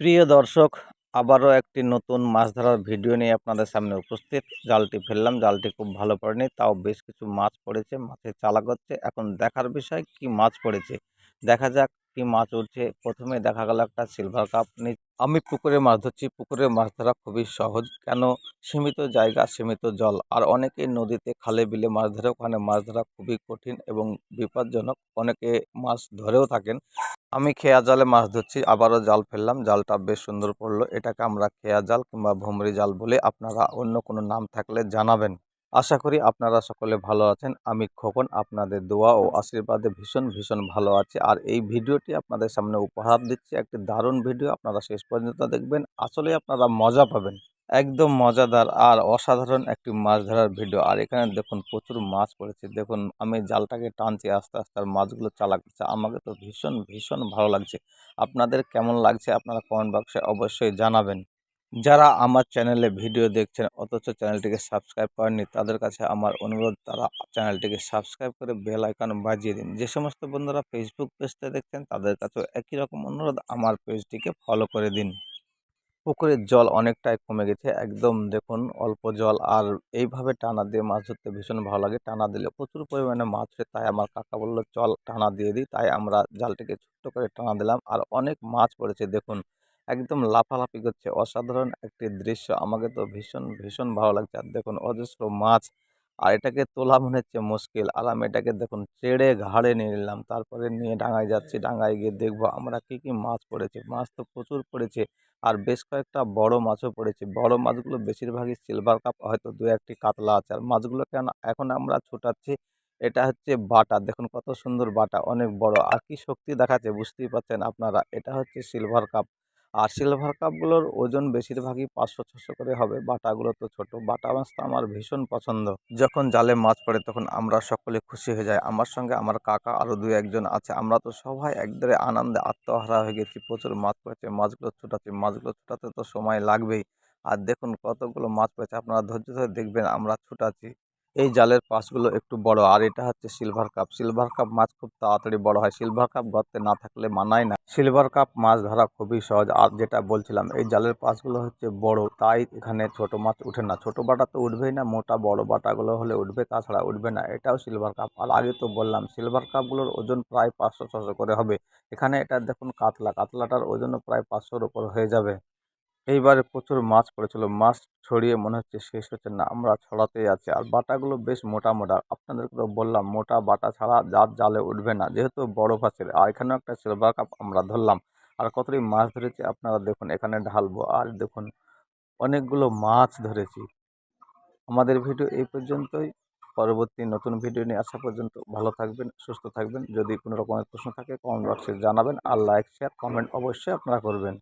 প্রিয় দর্শক, আবারও একটি নতুন মাছ ধরার ভিডিও নিয়ে আপনাদের সামনে উপস্থিত। জালটি ফেললাম, জালটি খুব ভালো পড়েনি, তাও বেশ কিছু মাছ পড়েছে, মাছের চালাক হচ্ছে এখন দেখার বিষয়, কি মাছ পড়েছে? দেখা যাক কি মাছ উঠছে প্রথমে দেখা গেল একটা সিলভার কাপ আমি পুকুরে মাছ ধরছি। পুকুরে মাছ ধরা খুবই সহজ। কেন? সীমিত জায়গা, সীমিত জল। আর অনেকে নদীতে খালে বিলে মাছ ধরে, ওখানে মাছ ধরা খুবই কঠিন এবং বিপজ্জনক। অনেকে মাছ ধরেও থাকেন। আমি খেয়া জালে মাছ ধরছি, আবারও জাল ফেললাম। জালটা বেশ সুন্দর পড়ল। এটাকে আমরা খেয়া জাল কিংবা ভুমরি জাল বলে আপনারা অন্য কোনো নাম থাকলে জানাবেন। আশা করি আপনারা সকলে ভালো আছেন। আমি খোকন, আপনাদের দোয়া ও আশীর্বাদে ভীষণ ভীষণ ভালো আছি। আর এই ভিডিওটি আপনাদের সামনে উপহার দিচ্ছি। একটি দারুণ ভিডিও, আপনারা শেষ পর্যন্ত দেখবেন। আসলে আপনারা মজা পাবেন। একদম মজাদার আর অসাধারণ একটি মাছ ধরার ভিডিও। আর এখানে দেখুন, প্রচুর মাছ পড়েছে। দেখুন, আমি জালটাকে টানছি, আস্তে আস্তে, আর মাছগুলো চালাচ্ছে আমাকে তো ভীষণ ভীষণ ভালো লাগছে। আপনাদের কেমন লাগছে, আপনারা কমেন্ট বক্সে অবশ্যই জানাবেন। যারা আমার চ্যানেলে ভিডিও দেখছেন অথচ চ্যানেলটিকে সাবস্ক্রাইব করেননি, তাদের কাছে আমার অনুরোধ, তারা চ্যানেলটিকে সাবস্ক্রাইব করে বেল আইকন বাজিয়ে দিন। যে সমস্ত বন্ধুরা ফেসবুক পেজটা দেখছেন, তাদের কাছেও একই রকম অনুরোধ, আমার পেজটিকে ফলো করে দিন। পুকুরের জল অনেকটাই কমে গেছে, একদম দেখুন অল্প জল, আর এইভাবে টানা দিয়ে মাছ ধরতে ভীষণ ভালো লাগে। টানা দিলে প্রচুর পরিমাণে মাছ হয়, তাই আমার কাকা বলল, চল টানা দিয়ে দিই। তাই আমরা জালটিকে ছোট্ট করে টানা দিলাম, আর অনেক মাছ পড়েছে, দেখুন। একদম লাফালাফি করছে। অসাধারণ একটি দৃশ্য। আমাকে তো ভীষণ ভীষণ ভালো লাগছে। আর দেখুন, অজস্র মাছ। আর এটাকে তোলা মনে হচ্ছে মুশকিল। আর আমি এটাকে দেখুন, চেড়ে ঘাড়ে নিয়ে নিলাম। তারপরে নিয়ে ডাঙায় যাচ্ছি। ডাঙায় গিয়ে দেখব, আমরা কী কী মাছ পড়েছে। মাছ তো প্রচুর পড়েছে। আর বেশ কয়েকটা বড় মাছও পড়েছে। বড় মাছগুলো বেশিরভাগই সিলভার কাপ হয়তো দু একটি কাতলা আছে। আর মাছগুলো কেন, এখন আমরা ছোটাচ্ছি, এটা হচ্ছে বাটা। দেখুন, কত সুন্দর বাটা, অনেক বড়। আর কি শক্তি দেখাচ্ছে বুঝতেই পারছেন আপনারা। এটা হচ্ছে সিলভার কাপ আর সিলভার কাপগুলোর ওজন বেশিরভাগই পাঁচশো, ছশো করে হবে। বাটাগুলো তো ছোট। বাটা মাছ তো আমার ভীষণ পছন্দ। যখন জালে মাছ পড়ে তখন আমরা সকলে খুশি হয়ে যাই। আমার সঙ্গে আমার কাকা আরও দু একজন আছে। আমরা তো সবাই একদরে আনন্দে আত্মহারা হয়ে গেছি। প্রচুর মাছ পড়েছে। মাছগুলো ছোটাচ্ছি। মাছগুলো ছোটাতে তো সময় লাগবেই। আর দেখুন কতগুলো মাছ পড়েছে। আপনারা ধৈর্য ধরে দেখবেন আমরা ছোটাচ্ছি। এই জালের পাশগুলো একটু বড়। আর এটা হচ্ছে সিলভার কাপ সিলভার কাপ মাছ খুব তাড়াতাড়ি বড় হয়। সিলভার কাপ গর্তে না থাকলে মানায় না। সিলভার কাপ মাছ ধরা খুবই সহজ। আর যেটা বলছিলাম, এই জালের পাশগুলো হচ্ছে বড়, তাই এখানে ছোট মাছ উঠে না। ছোট বাটা তো উঠবেই না, মোটা বড় বাটাগুলো হলে উঠবে, তাছাড়া উঠবে না। এটাও সিলভার কাপ আর আগে তো বললাম সিলভার কাপগুলোর ওজন প্রায় পাঁচশো, ছশো করে হবে। এখানে এটা দেখুন, কাতলা। কাতলাটার ওজনও প্রায় পাঁচশোর উপর হয়ে যাবে। এইবারে প্রচুর মাছ পড়েছিল। মাছ ছড়িয়ে মনে হচ্ছে শেষ হচ্ছে না। আমরা ছড়াতেই আছি। আর বাটাগুলো বেশ মোটা মোটা। আপনাদেরকে তো বললাম, মোটা বাটা ছাড়া যার জালে উঠবে না। যেহেতু বড় মাছের আর এখানেও একটা সিলভার কাপ আমরা ধরলাম। আর কতটি মাছ ধরেছি আপনারা দেখুন, এখানে ঢালবো। আর দেখুন, অনেকগুলো মাছ ধরেছি। আমাদের ভিডিও এই পর্যন্তই। পরবর্তী নতুন ভিডিও নিয়ে আসা পর্যন্ত ভালো থাকবেন, সুস্থ থাকবেন। যদি কোনো রকমের প্রশ্ন থাকে কমেন্ট বক্সে জানাবেন। আর লাইক শেয়ার কমেন্ট অবশ্যই আপনারা করবেন।